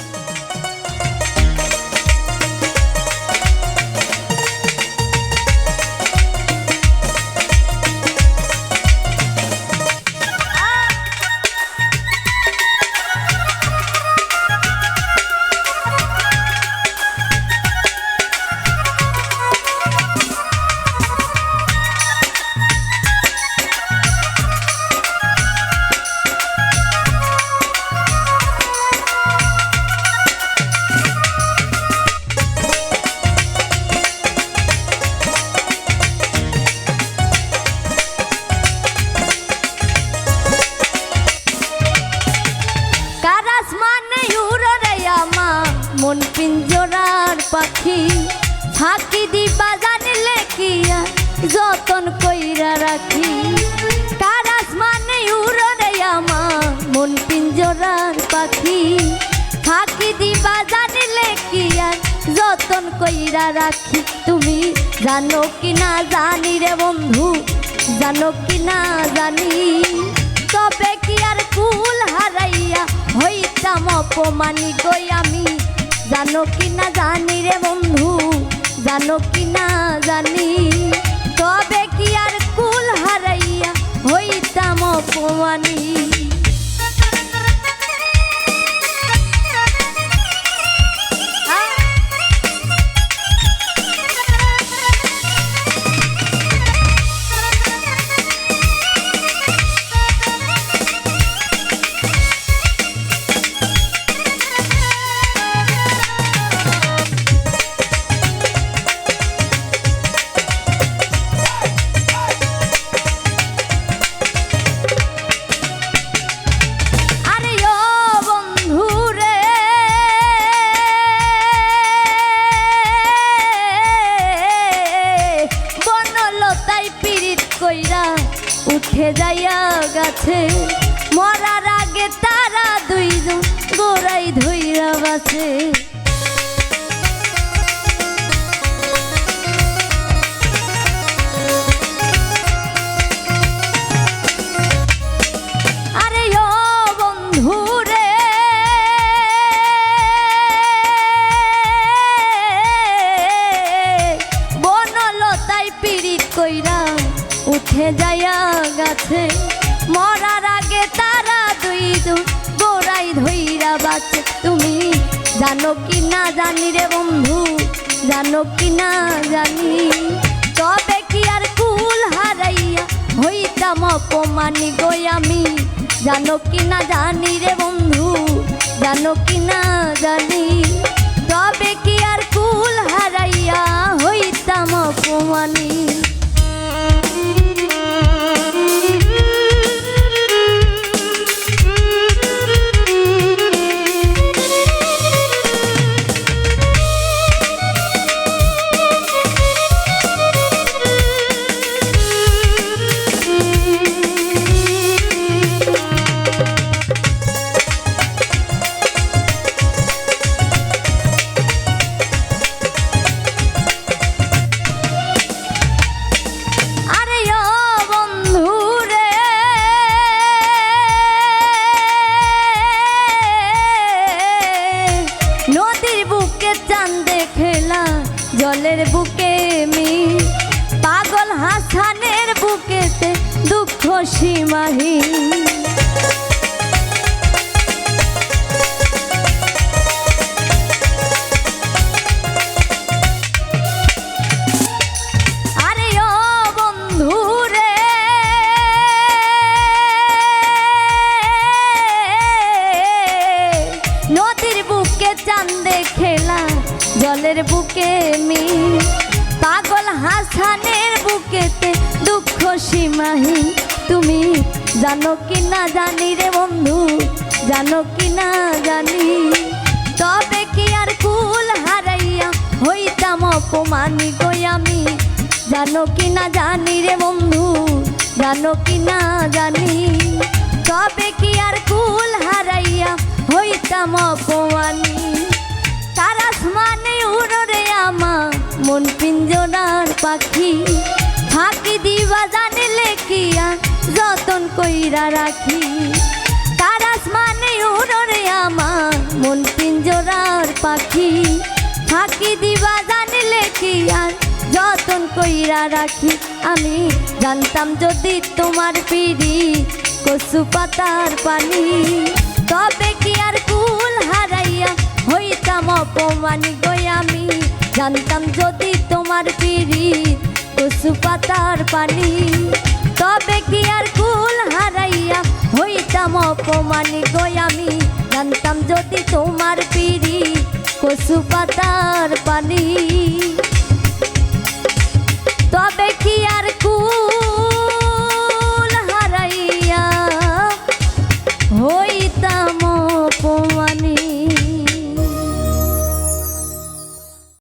ん? মন পিঞ্জরার পাখি? ফাঁকি দিবা জানিলে কিয়া যতন কইরা রাখি। কারাস মানে উড়রে আমা মন পিঞ্জরার পাখি। ফাঁকি দিবা জানিলে কিয়া যতন কইরা রাখি। তুমি জানো কি না জানি রে বন্ধু, জানো কি না জানি। তবে কি আর কুল হারাইয়া হইতাম অপমানি গই আমি? জানো কি না জানি রে বন্ধু? জানো কি না জানি? তবে কি আর কুল হারাইয়া হইতাম অপমানি? গাছে। মরার আগে তারা দুইজন গোড়াই ধইরা বাছে কইরা উঠে যাইয়া গাছে। মরার আগে তারা দুইজন গোড়াই ধইরা বাছে তুমি জানো কি না জানি রে বন্ধু, জানো কি না জানি। তবে কি আর কুল হারাইয়া হইতাম অপমানি গই আমি? জানো কি না জানি রে বন্ধু, জানো কি না জানি। তবে কি আর কুল হারাইয়া জলের বুকে মি পাগল হাসানের বুকেতে দুঃখ নদীর বুকে চান্দে জলের বুকে হাসানের বুকেতে দুঃখ সীমাহীন। তুমি জানো কি না জানি রে বন্ধু, জানো কি না জানি। তবে কি আর কুল হারাইয়া হইতাম অপমানি গই আমি? জানো কি না জানি রে বন্ধু, জানো কি না জানি। তবে কি আর কুল হারাইয়া হইতাম অপমানি পাখি, ফাঁকি দিবা জানিলে কিয়া, যতন কইরা রাখি। তারাস মানে উড়রে আমা মন পিঞ্জরার পাখি, ফাঁকি দিবা জানিলে কি আর যতন কইরা রাখি। আমি জানতাম যদি তোমার পিড়ি কচু পাতার পানি, তবে কি আর কুল হারাইয়া হইতাম অপমানি গই আমি? জানতাম যদি তোমার পিড়ি কুসু পাতার পানি। তবে কি আর কুল হারাইয়া হইতাম অপমানি গই আমি? জানতাম যদি তোমার পিড়ি কুসু পাতার পানি।